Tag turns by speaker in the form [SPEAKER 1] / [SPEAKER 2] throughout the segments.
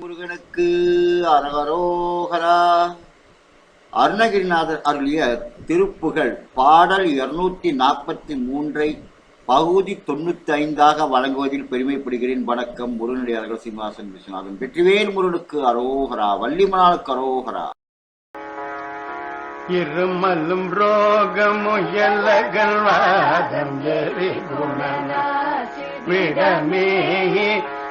[SPEAKER 1] முருகனுக்கு அரகரோகரா அருணகிரிநாதர் அருளிய திருப்புகழ் பாடல் இருநூத்தி நாற்பத்தி மூன்றை பகுதி தொண்ணூத்தி ஐந்தாக வழங்குவதில் பெருமைப்படுகிறேன். வணக்கம். முருகனடியார்கள் சீனிவாசன் விஸ்வநாதன். வெற்றிவேல் முருகனுக்கு அரோகரா. வள்ளிமனாளுக்கு அரோகரா.
[SPEAKER 2] இருமலும் ரோகமுயலகள் வாதம் எரி விடமே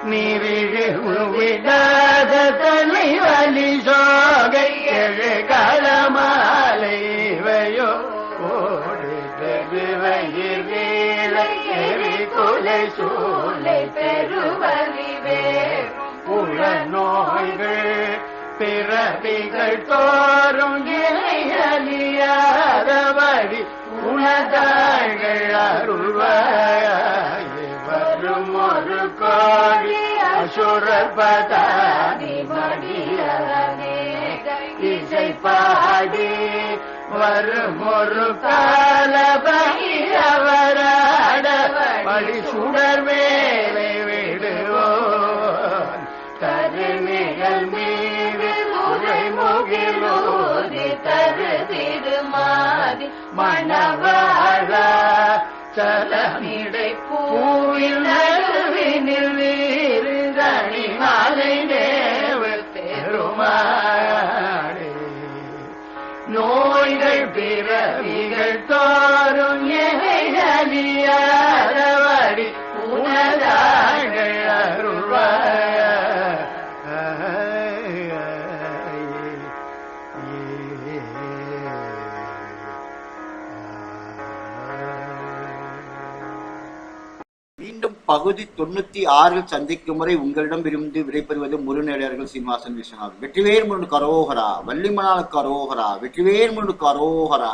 [SPEAKER 2] நீரிழிவு விடாத தலைவலி சோகை எழு களமாலைவையோ ஓடி பெருவயிர் வேலை கொலை சூளை பெருவலிவே உள்ள நோய்கள் பிறவிகள் தோறும் இணையலியாதபடி உணதாங்கள் அருள்வாய் அசுரர் இசை பாடி வரும் ஒரு கால படி சுடர் மேலே விடுவோன் கருணிகள் மீது முறை முகிலோதி தரு திருமாதி மணவாழ சலமிடை பூவினை நோய்கள் பிறவிகள் தாரும்
[SPEAKER 1] ஏ பகுதி தொண்ணூத்தி ஆறில் சந்திக்கும் முறை உங்களிடம் இருந்து விடைபெறுவது முருநேடர்கள் சீனிவாசன் விஸ்வநாதன். வெற்றிவேல் முருகனுக்கு அரோகரா வள்ளிமணாளுக்கு அரோகரா வெற்றிவேல் முருகனுக்கு அரோகரா